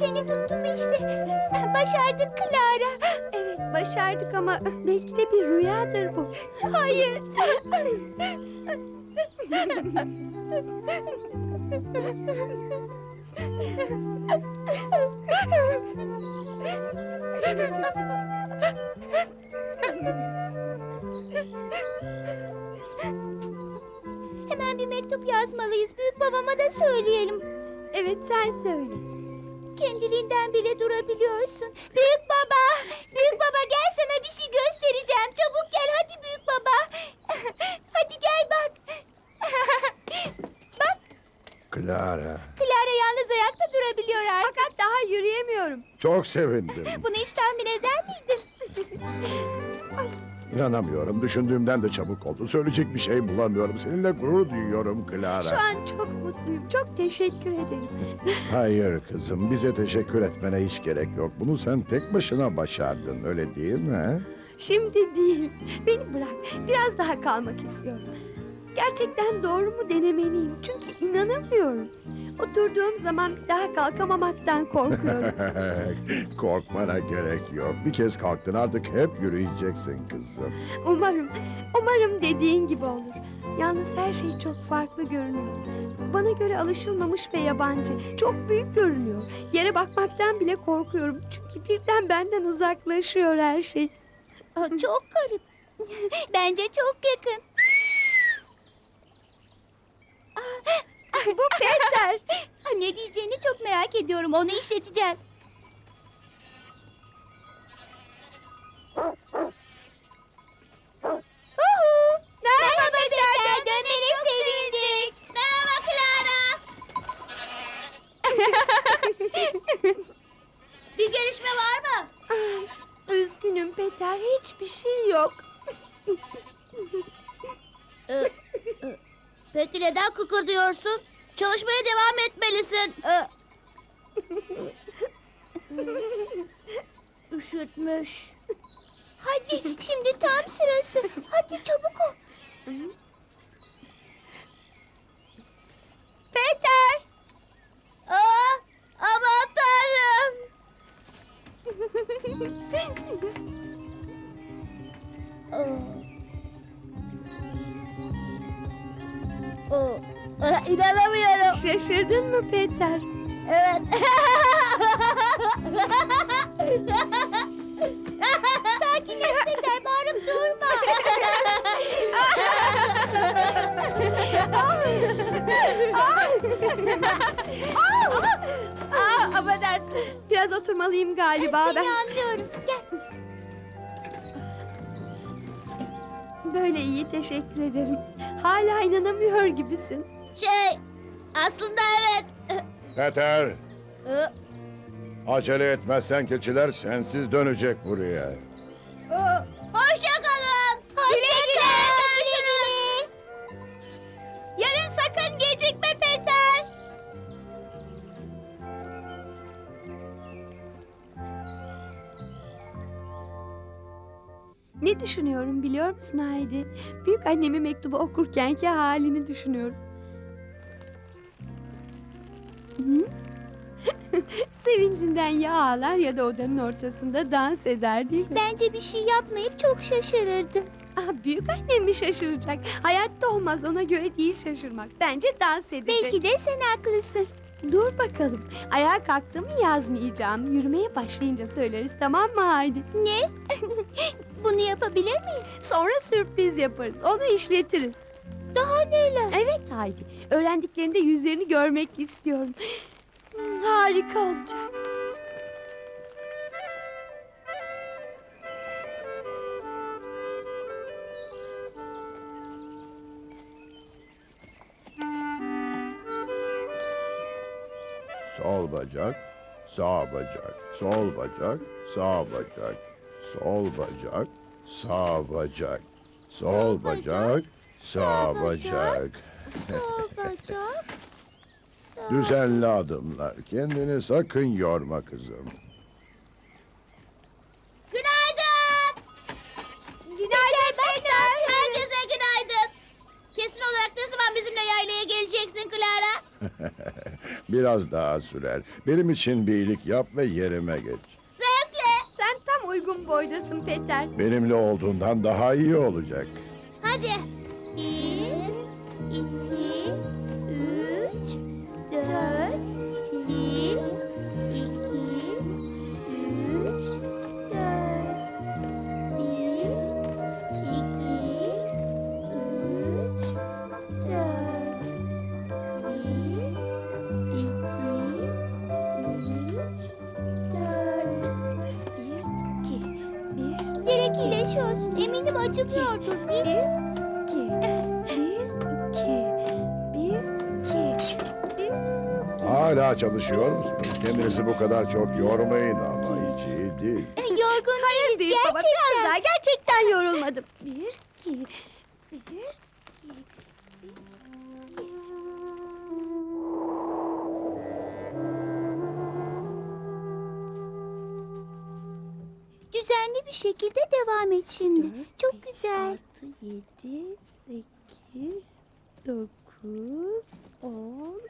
Seni tuttum işte. Başardık Clara. Evet başardık ama belki de bir rüyadır bu. Hayır. Hemen bir mektup yazmalıyız. Büyük babama da söyleyelim. Evet sen söyle. Kendiliğinden bile durabiliyorsun. Büyük baba, büyük baba gel sana bir şey göstereceğim. Çabuk gel hadi büyük baba. hadi gel bak. bak Clara, Clara yalnız ayakta durabiliyor artık. Fakat daha yürüyemiyorum. çok sevindim. Bunu hiç tahmin eder miydin? İnanamıyorum. Düşündüğümden de çabuk oldu. Söyleyecek bir şey bulamıyorum. Seninle gurur duyuyorum Clara. Şu an çok mutluyum. Çok teşekkür ederim. Hayır kızım, bize teşekkür etmene hiç gerek yok. Bunu sen tek başına başardın, öyle değil mi? Şimdi değil. Beni bırak. Biraz daha kalmak istiyorum. Gerçekten doğru mu denemeliyim. Çünkü inanamıyorum. Oturduğum zaman bir daha kalkamamaktan korkuyorum. Korkmana gerek yok. Bir kez kalktın artık hep yürüyeceksin kızım. Umarım, umarım dediğin gibi olur. Yalnız her şey çok farklı görünüyor. Bana göre alışılmamış ve yabancı. Çok büyük görünüyor. Yere bakmaktan bile korkuyorum. Çünkü birden benden uzaklaşıyor her şey. Aa, çok garip. Bence çok yakın. Bu Peter. Ne diyeceğini çok merak ediyorum. Onu işleteceğiz. Uhu! Merhaba Peter. Dönmene sevindik. Merhaba Clara. Bir gelişme var mı? Ah, Üzgünüm Peter. Hiçbir şey yok. Peki neden kıkırdıyorsun? Çalışmaya devam etmelisin. Üşütmüş. Hadi şimdi tam sırası. Hadi çabuk ol. Peter! Aa, aman tanrım. Oh. İnanamıyorum. Şaşırdın mı Peter? Evet. Sakinleş Peter, bağırıp durma. Aa, affedersin. Biraz oturmalıyım galiba ben. Seni anlıyorum. Gel. Böyle iyi teşekkür ederim. Hala inanamıyor gibisin. Şey, aslında evet. Peter, acele etmezsen keçiler sensiz dönecek buraya. Hoşça Ne düşünüyorum biliyor musun Haydi? Büyük annemi mektubu okurkenki halini düşünüyorum. Hı? Sevincinden ya ağlar ya da odanın ortasında dans eder değil mi? Bence bir şey yapmayıp çok şaşırırdım. Ah, büyük annem mi şaşıracak? Hayatta olmaz ona göre değil şaşırmak. Bence dans edecek. Belki de sen haklısın. Dur bakalım. Ayağa kalktığımı yazmayacağım. Yürümeye başlayınca söyleriz tamam mı Haydi? Ne? Bunu yapabilir miyiz? Sonra sürpriz yaparız. Onu işletiriz. Daha neler? Evet Haydi. Öğrendiklerinde yüzlerini görmek istiyorum. Hmm, Harika olacak. Sol bacak, sağ bacak, sol bacak, sağ bacak, sol bacak, sağ bacak, sol bacak, sağ bacak. Sol bacak. Düzenli adımlar. Kendini sakın yorma kızım. Günaydın. Günaydın Peter. Herkese günaydın. Kesin olarak ne zaman bizimle yaylaya geleceksin Clara? Biraz daha sürer. Benim için bir iyilik yap ve yerime geç. Uygun boydasın Peter. Benimle olduğundan daha iyi olacak. Hadi. Giderek iyileşiyorsun. Eminim acımıyordur değil mi? iki, bir, iki, bir, iki, bir. Hala çalışıyor musunuz? Kendinizi bu kadar çok yormayın ama hiç iyi değil. Yorgun değiliz Büyük baba gerçekten. biraz daha gerçekten yorulmadım. Bir, iki, bir, iki. Düzenli bir şekilde devam et şimdi. Çok güzel. Altı, yedi, sekiz, dokuz, on,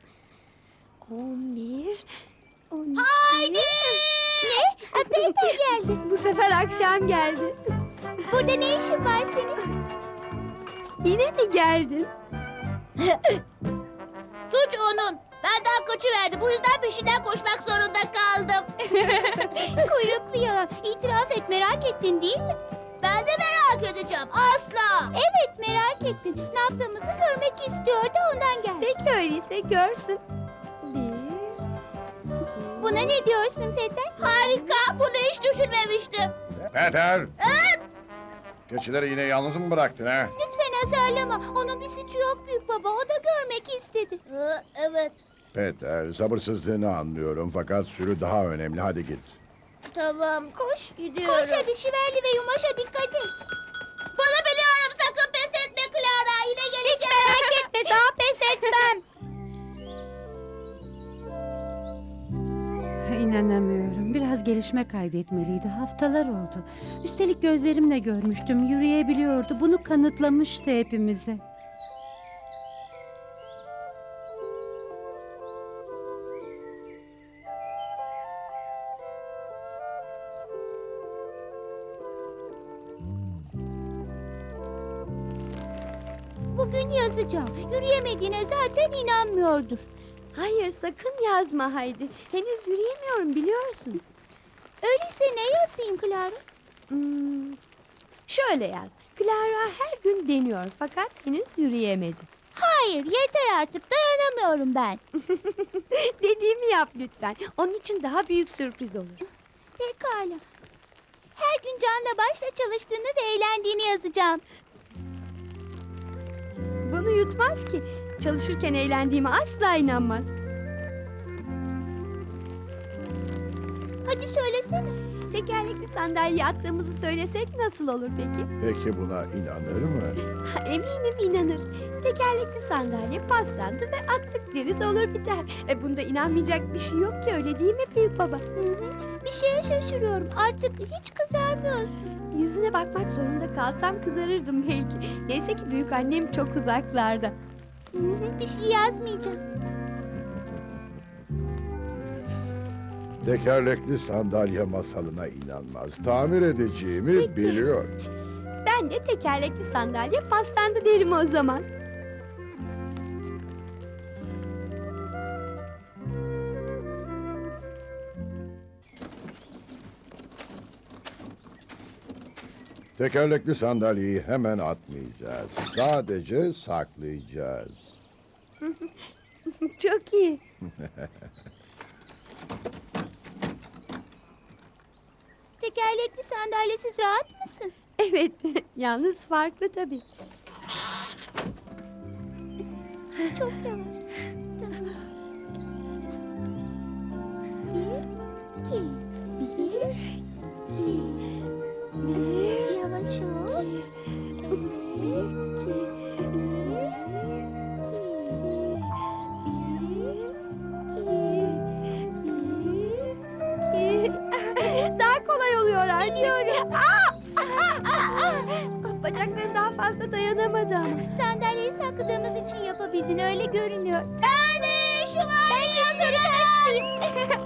on bir, on iki. Haydi! Ne? Ha, Peter geldi. Bu sefer akşam geldi. Burada ne işin var senin? Yine mi geldin? Suç onun. Benden kaçıverdi. Bu yüzden peşinden koşmak zorunda kaldım. Kuyruklu yalan. İtiraf et merak ettin değil mi? Ben de merak edeceğim. Asla. Evet merak ettin. Ne yaptığımızı görmek istiyordu ondan geldi. Peki öyleyse görsün. Bir, iki, Buna ne diyorsun Peter? Harika. Bunu hiç düşünmemiştim. Peter! Keçileri yine yalnız mı bıraktın ha? Lütfen azarlama. Onun bir suçu yok büyük baba. O da görmek istedi. evet. Peter, sabırsızlığını anlıyorum fakat sürü daha önemli. Hadi git. Tamam. Koş. Gidiyorum. Koş hadi şiverli ve yumaşa dikkat et. Bunu biliyorum. Sakın pes etme Clara. Yine geleceğim. Hiç merak etme. Daha pes etmem. İnanamıyorum. Biraz gelişme kaydetmeliydi. Haftalar oldu. Üstelik gözlerimle görmüştüm. Yürüyebiliyordu. Bunu kanıtlamıştı hepimize. Bugün yazacağım. Yürüyemediğine zaten inanmıyordur. Hayır sakın yazma Haydi. Henüz yürüyemiyorum biliyorsun. Öyleyse ne yazayım Clara? Hmm, şöyle yaz. Clara her gün deniyor fakat henüz yürüyemedi. Hayır yeter artık dayanamıyorum ben. Dediğimi yap lütfen. Onun için daha büyük sürpriz olur. Pekala. Her gün canla başla çalıştığını ve eğlendiğini yazacağım. Yutmaz ki. Çalışırken eğlendiğime asla inanmaz. Hadi söylesene. Tekerlekli sandalye attığımızı söylesek nasıl olur peki? Peki buna inanır mı? Ha, Eminim inanır. Tekerlekli sandalye paslandı ve attık deriz olur biter. E bunda inanmayacak bir şey yok ki öyle değil mi büyük baba? Hı hı. Bir şeye şaşırıyorum. Artık hiç kızarmıyorsun. Yüzüne bakmak zorunda kalsam kızarırdım belki. Neyse ki büyük annem çok uzaklarda. Bir şey yazmayacağım. Tekerlekli sandalye masalına inanmaz. Tamir edeceğimi Peki. biliyor. Ben de tekerlekli sandalye paslandı derim o zaman. Tekerlekli sandalyeyi hemen atmayacağız. Sadece saklayacağız. Çok iyi. Tekerlekli sandalyesiz rahat mısın? Evet, yalnız farklı tabii. Çok yavaş. Tamam. Bir, iki. Bir, iki. Bir, fazla dayanamadı ama. Sandalyeyi sakladığımız için yapabildin öyle görünüyor. Yani şu var. Ben ağaçları taşlayayım.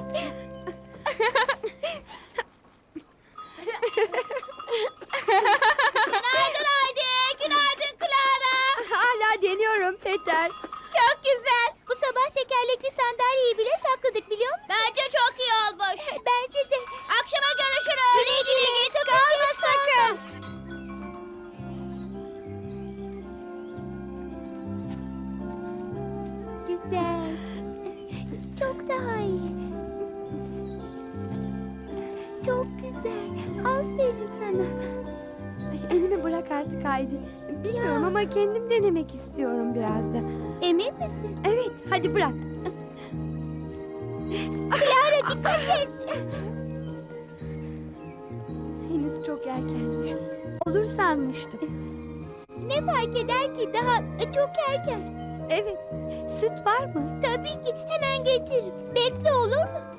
hadi bırak. Clara dikkat et. Henüz çok erkenmiş. Olur sanmıştım. Ne fark eder ki daha çok erken. Evet. Süt var mı? Tabii ki hemen getiririm. Bekle olur mu?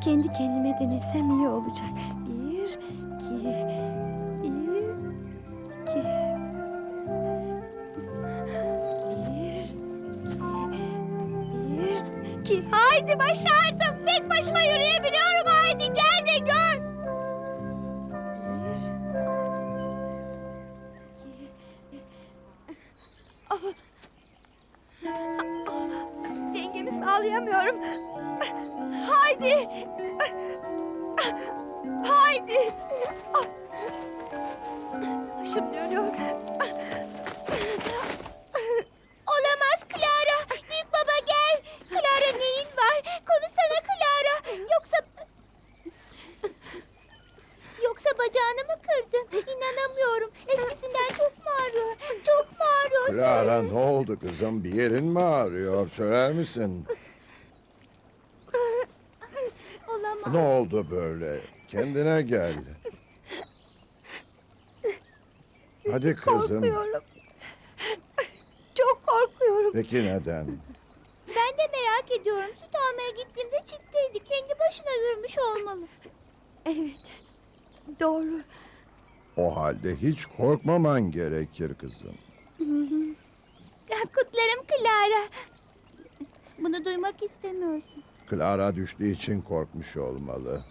Kendi kendime denesem iyi olacak. Bir, iki, bir, iki. Bir, iki, bir, iki. Haydi başardım. Tek başıma yürüyebiliyorum. Haydi gel de gör. Dengemi sağlayamıyorum. Haydi. Haydi. Başım dönüyor. Olamaz Clara. Büyük baba gel. Clara neyin var? Konuşsana Clara. Yoksa... Yoksa bacağını mı kırdın? İnanamıyorum. Eskisinden çok mu ağrıyor? Çok mu ağrıyor? Clara ne oldu kızım? Bir yerin mi ağrıyor? Söyler misin? Olamaz. Ne oldu böyle? Kendine gel. Hadi kızım. Korkuyorum. Çok korkuyorum. Peki neden? Ben de merak ediyorum. Süt almaya gittiğimde çifteydi. Kendi başına yürümüş olmalı. Evet. Doğru. O halde hiç korkmaman gerekir kızım. Kutlarım Clara. Bunu duymak istemiyorsun. Clara düştüğü için korkmuş olmalı.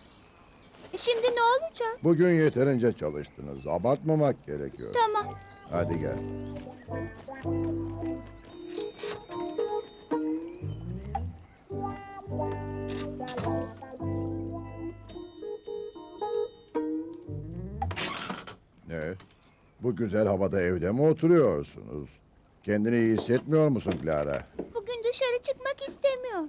E Şimdi ne olacak? Bugün yeterince çalıştınız. Abartmamak gerekiyor. Tamam. Hadi gel. Ne? Bu güzel havada evde mi oturuyorsunuz? Kendini iyi hissetmiyor musun Clara? Bugün dışarı çıkmak istemiyor.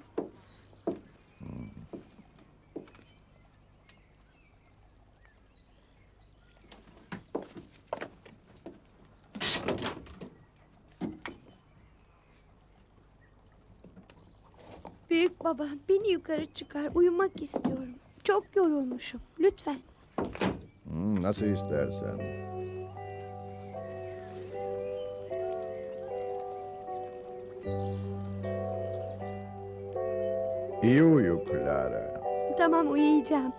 Büyük baba beni yukarı çıkar. Uyumak istiyorum. Çok yorulmuşum. Lütfen. Hmm, nasıl istersen. İyi uyu Clara. Tamam uyuyacağım.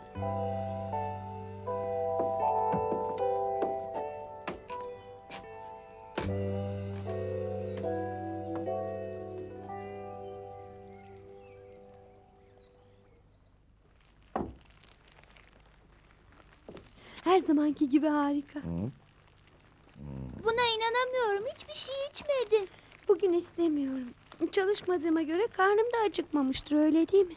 Zamanki gibi harika. Hı? Buna inanamıyorum. Hiçbir şey içmedin. Bugün istemiyorum. Çalışmadığıma göre karnım da acıkmamıştır öyle değil mi?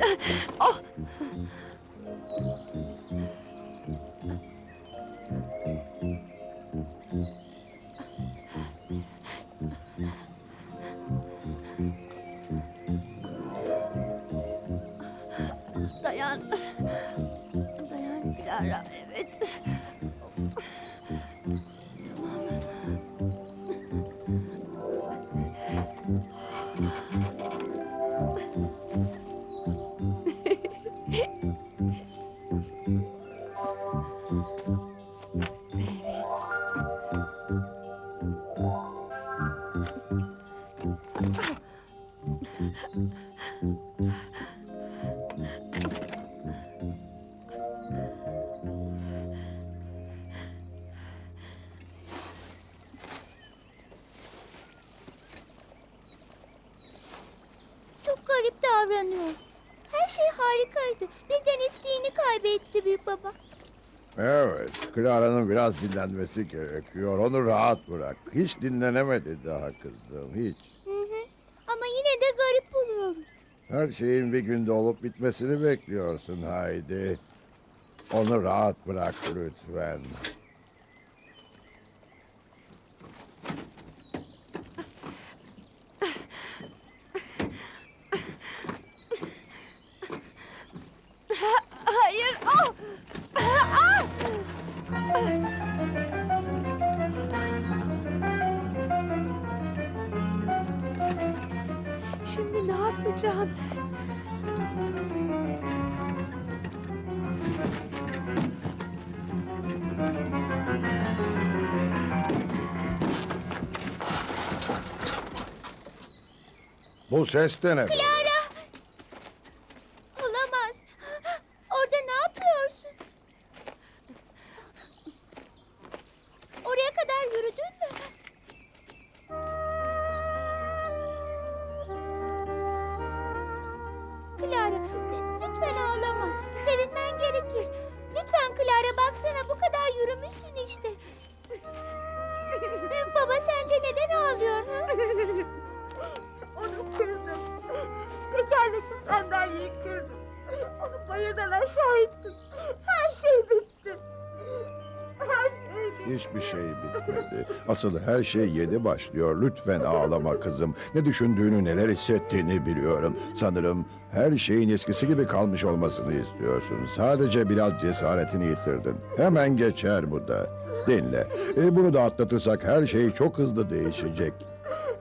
Evet. Clara'nın biraz dinlenmesi gerekiyor. Onu rahat bırak. Hiç dinlenemedi daha kızım, hiç. Hı hı. Ama yine de garip buluyorum. Her şeyin bir günde olup bitmesini bekliyorsun Haydi. Onu rahat bırak lütfen. Ses de ne? Clara! Her şey yeni başlıyor. Lütfen ağlama kızım. Ne düşündüğünü, neler hissettiğini biliyorum. Sanırım her şeyin eskisi gibi kalmış olmasını istiyorsun. Sadece biraz cesaretini yitirdin. Hemen geçer bu da. Dinle. E, bunu da atlatırsak her şey çok hızlı değişecek.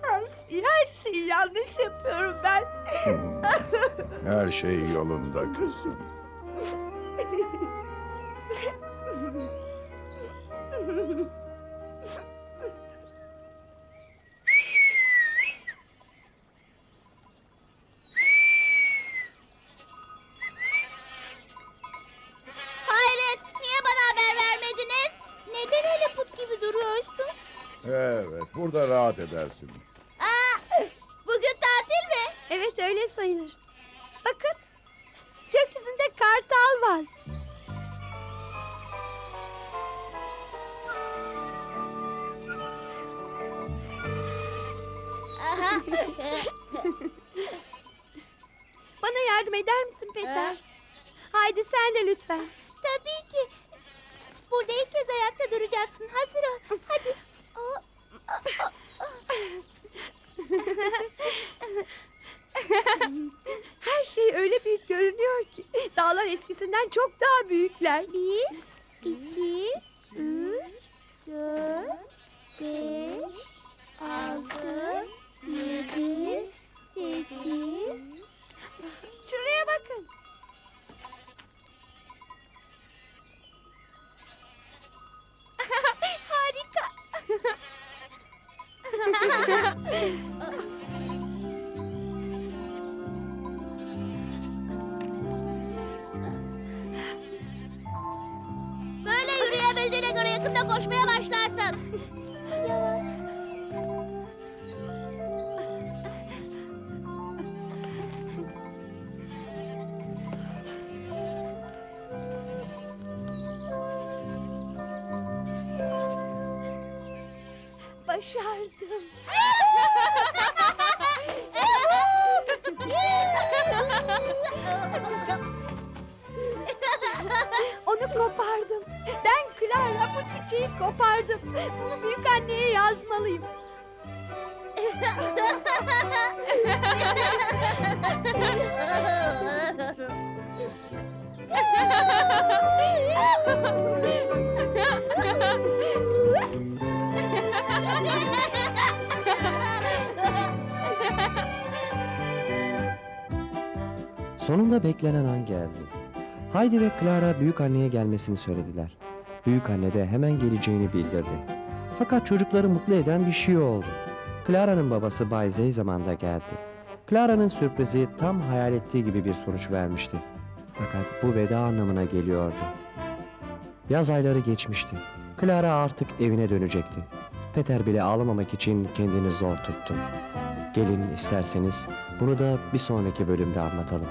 Her şeyi, her şeyi yanlış yapıyorum ben. Hmm. Her şey yolunda kızım. Evet, burada rahat edersin. Aa, bugün tatil mi? Evet öyle sayılır. Bakın. Gökyüzünde kartal var. Aha. Bana yardım eder misin Peter? Haydi sen de lütfen. Tabii ki. Burada ilk kez ayakta duracaksın. Hazır ol. Hadi. Her şey öyle büyük görünüyor ki. Dağlar eskisinden çok daha büyükler. Bir, iki, üç, dört, beş, altı, yedi, sekiz. Şuraya bakın. Böyle yürüyebildiğine göre yakında koşmaya başlarsın. Yavaş. Başardı. Kopardım. Bunu büyük anneye yazmalıyım. Sonunda beklenen an geldi. Haydi ve Clara büyük anneye gelmesini söylediler. Büyük anne de hemen geleceğini bildirdi. Fakat çocukları mutlu eden bir şey oldu. Clara'nın babası Bay Zeyzaman da geldi. Clara'nın sürprizi tam hayal ettiği gibi bir sonuç vermişti. Fakat bu veda anlamına geliyordu. Yaz ayları geçmişti. Clara artık evine dönecekti. Peter bile ağlamamak için kendini zor tuttu. Gelin isterseniz bunu da bir sonraki bölümde anlatalım.